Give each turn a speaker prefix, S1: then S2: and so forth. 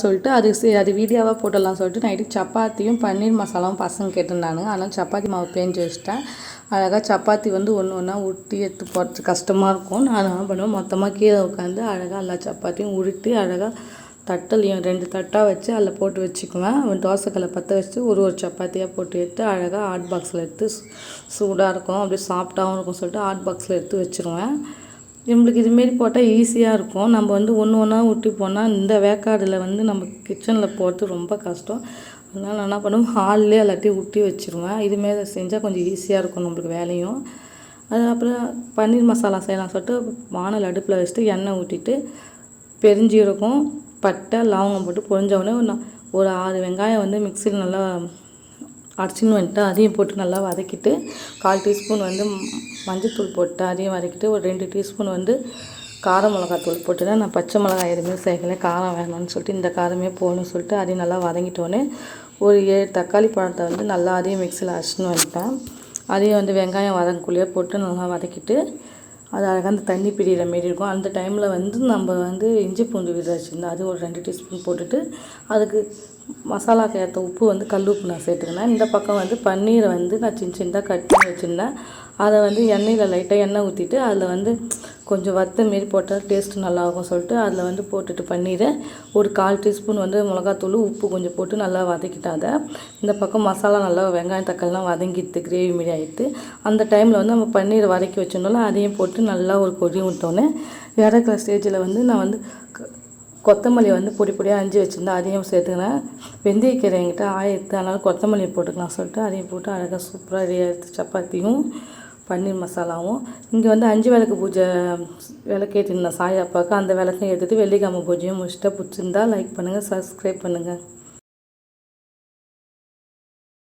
S1: சொல்லிட்டு அது அது வீடியோவாக போட்டுடலாம் சொல்லிட்டு நைட்டுக்கு சப்பாத்தியும் பன்னீர் மசாலாவும் பசங்க கேட்டிருந்தானுங்க அதனால் சப்பாத்தி மாவு பேஞ்சு வச்சிட்டேன். அழகாக சப்பாத்தி வந்து ஒன்று ஒன்றா உருட்டி எடுத்து போடுறது கஷ்டமாக இருக்கும். நான் என்ன பண்ணுவேன்? மொத்தமாக கீழே உட்காந்து அழகாக எல்லா சப்பாத்தியும் உருட்டி அழகாக தட்டலையும் ரெண்டு தட்டாக வச்சு அதில் போட்டு வச்சுக்குவேன். தோசைக்கல்லை பற்ற வச்சு ஒரு ஒரு சப்பாத்தியாக போட்டு எடுத்து அழகாக ஹாட் பாக்ஸில் எடுத்து சூடாக இருக்கும். அப்படியே சாஃப்டாகவும் இருக்கும் சொல்லிட்டு ஹாட் பாக்ஸில் எடுத்து வச்சுருவேன். நம்மளுக்கு இதுமாரி போட்டால் ஈஸியாக இருக்கும். நம்ம வந்து ஒன்று ஒன்றா விட்டு போனால் இந்த வேக்காடில் வந்து நம்ம கிச்சனில் போகிறது ரொம்ப கஷ்டம். அதனால் நான் என்ன பண்ணுவேன்? ஹால்லே எல்லாத்தையும் ஊட்டி வச்சுருவேன். இதுமாரி செஞ்சால் கொஞ்சம் ஈஸியாக இருக்கும் நம்மளுக்கு வேலையும். அது அப்புறம் பன்னீர் மசாலா செய்யலாம் சொல்லிட்டு வானல் அடுப்பில் வச்சுட்டு எண்ணெய் ஊற்றிட்டு பெருஞ்சீரகம் பட்டை லவங்கம் போட்டு பொரிஞ்ச உடனே ஒரு ஒரு ஆறு வெங்காயம் வந்து மிக்சியில் நல்லா அரைச்சின்னு வந்துட்டு அதையும் போட்டு நல்லா வதக்கிட்டு கால் டீஸ்பூன் வந்து மஞ்சத்தூள் மஞ்சள்தூள் போட்டு அதையும் வதக்கிட்டு ஒரு ரெண்டு டீஸ்பூன் வந்து கார மிளகாத்தூள் போட்டுதான் நான் பச்சை மிளகாய் எதுவுமே சேர்க்கல காரம் வேணும்னு சொல்லிட்டு இந்த காரமே போகணும்னு சொல்லிட்டு அதையும் நல்லா வதங்கிட்டோன்னே ஒரு ஏழு தக்காளி பழத்தை வந்து நல்லா அதையும் மிக்சியில் அரைச்சின்னு வந்துட்டேன். அதையும் வந்து வெங்காயம் வதங்கக்குள்ளேயே போட்டு நல்லா வதக்கிட்டு அது அழகாக அந்த தண்ணி பிரிகிற மாரி இருக்கும். அந்த டைமில் வந்து நம்ம வந்து இஞ்சி பூண்டு விதை வச்சுருந்தோம் அது ஒரு ரெண்டு டீஸ்பூன் போட்டுட்டு அதுக்கு மசாலாக்கு ஏற்ற உப்பு வந்து கல் உப்பு நான் சேர்த்துக்கினேன் இந்த பக்கம் வந்து பன்னீரை வந்து நான் சின்ன சின்னதாக கட் பண்ணி வச்சுருந்தேன். அதை வந்து எண்ணெயில் லைட்டாக எண்ணெய் ஊற்றிட்டு அதில் வந்து கொஞ்சம் வத்த மாரி போட்டால் டேஸ்ட் நல்லாயிருக்கும் சொல்லிட்டு அதில் வந்து போட்டுட்டு பன்னீரை ஒரு கால் டீஸ்பூன் வந்து மிளகாத்தூள் உப்பு கொஞ்சம் போட்டு நல்லா வதக்கிட்டாத அதை இந்த பக்கம் மசாலா நல்லா வெங்காயம் தக்காளிலாம் வதங்கிட்டு கிரேவி மாரி ஆகிட்டு அந்த டைமில் வந்து நம்ம பன்னீரை வதக்கி வச்சிருந்தோம்ல அதையும் போட்டு நல்லா ஒரு கொடி விட்டோன்னே இறக்குற ஸ்டேஜில் வந்து நான் வந்து க- கொத்தமல்லி வந்து பொடி பொடியாக அஞ்சு வச்சுருந்தேன் அதையும் சேர்த்துக்கினேன் வெந்தயக்கீரை என்கிட்ட ஆயிரத்து அதனால் கொத்தமல்லி போட்டுக்கலாம் சொல்லிட்டு அதையும் போட்டு அழகாக சூப்பராக ரெடி ஆயிடுச்சு சப்பாத்தியும் பன்னீர் மசாலாவும். இங்கே வந்து அஞ்சு விளக்கு பூஜை விளக்கேற்றிருந்தேன் சாய் அப்பாவுக்கு அந்த விளக்கையும் எடுத்துகிட்டு வெள்ளிக்கிழமை பூஜையும் முடிச்சுட்டு பிடிச்சிருந்தா லைக் பண்ணுங்கள் சப்ஸ்கிரைப் பண்ணுங்கள்